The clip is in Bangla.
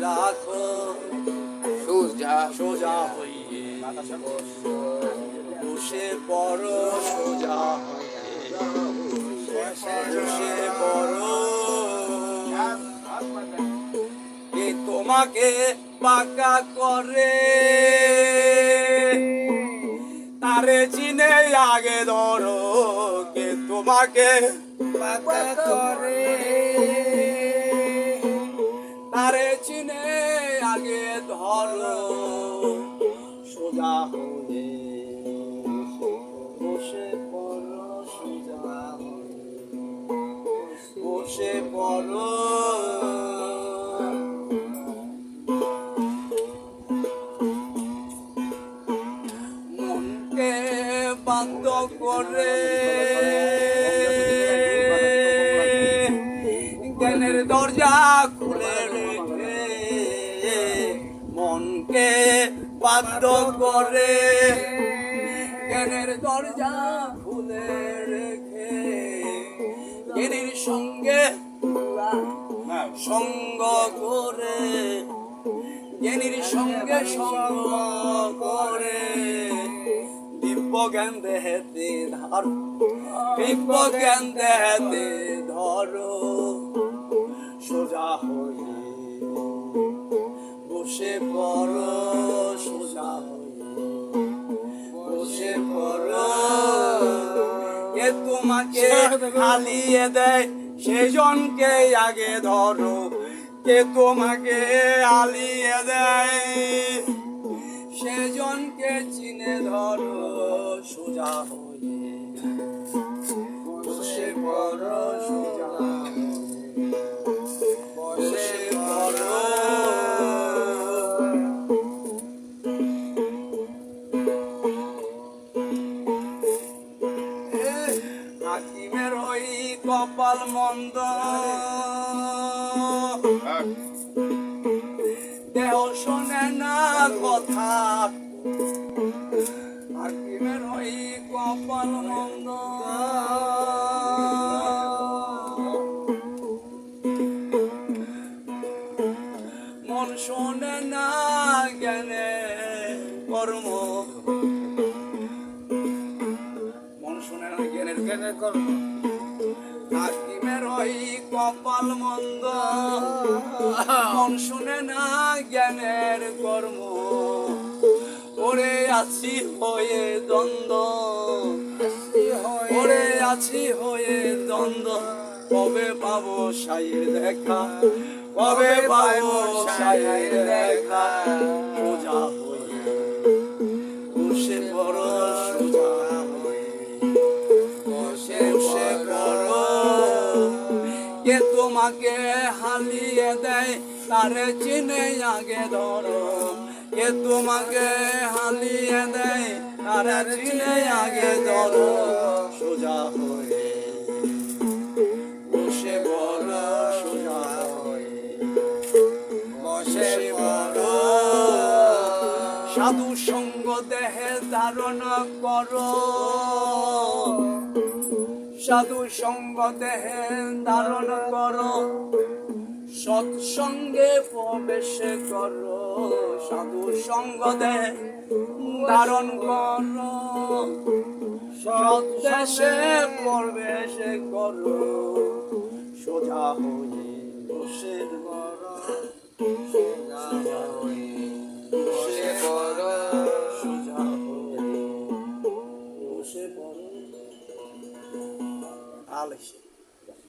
রাখো। সোজা সোজা হইয়ে বসে পড়ো। সোজা পড়ো। কে তোমাকে পাকা করে। তারে চিনে আগে ধরো। কে তোমাকে পাকা করে। তারে চিনে আগে ধরো সোজা হয়ে বসে পড়ো সোজা বসে পড়ো। মনকে বাধ্য করে জ্ঞানের দরজা খুলে রেখে মনকে বাধ্য করে। জ্ঞানের দরজা খুলে রেখে জ্ঞানীর সঙ্গে সঙ্গ করে, জ্ঞানীর সঙ্গে সঙ্গ করে। দিব্য জ্ঞান দেহেতে ধর, দিব্য জ্ঞান দেহেতে ধরো। বসে পড়ো সোজা বসে পড়ো। কে তোমাকে হালিয়ে দেয় সেজনকে আগে ধরো। কে তোমাকে হালিয়ে দেয় সেজনকে চিনে ধরো সোজা হয়ে। বসে পড়ো কপাল মন্দ। দেহ শোনে না কথা। হাকিমের ওই কপাল মন্দ? মন শোনে না জ্ঞানে কর্ম। মন শোনে না জ্ঞানের জ্ঞানের কর্ম। হাকিমের ওই কপাল মন্দ। মন শুনে না জ্ঞানের কর্ম। ওরে আছি হয়ে দ্বন্দ্ব। ওরে আছি হয়ে দ্বন্দ্ব। কবে পাবো সাইয়ের দেখা? কবে পাবো সাইয়ের দেখা? সোজা হয়ে তোমাকে হালিয়ে দেয়, তারে চিনে আগে ধরো কে তোমাকে হালিয়ে দেয়, তারে চিনে আগে ধরো সোজা হয়ে বসে পড়ো সোজা হয়ে বসে পড়ো সাধু সঙ্গ দেহে ধারণ করো। সাধু সঙ্গ দেহে ধারণ করো। সৎসঙ্গে প্রবেশ করো। সাধু সঙ্গ দেহে ধারণ করো। সৎদেশে প্রবেশ করো। সোজা হয়ে বসে পড়ো হয়ে বসে পড়ো আলেসে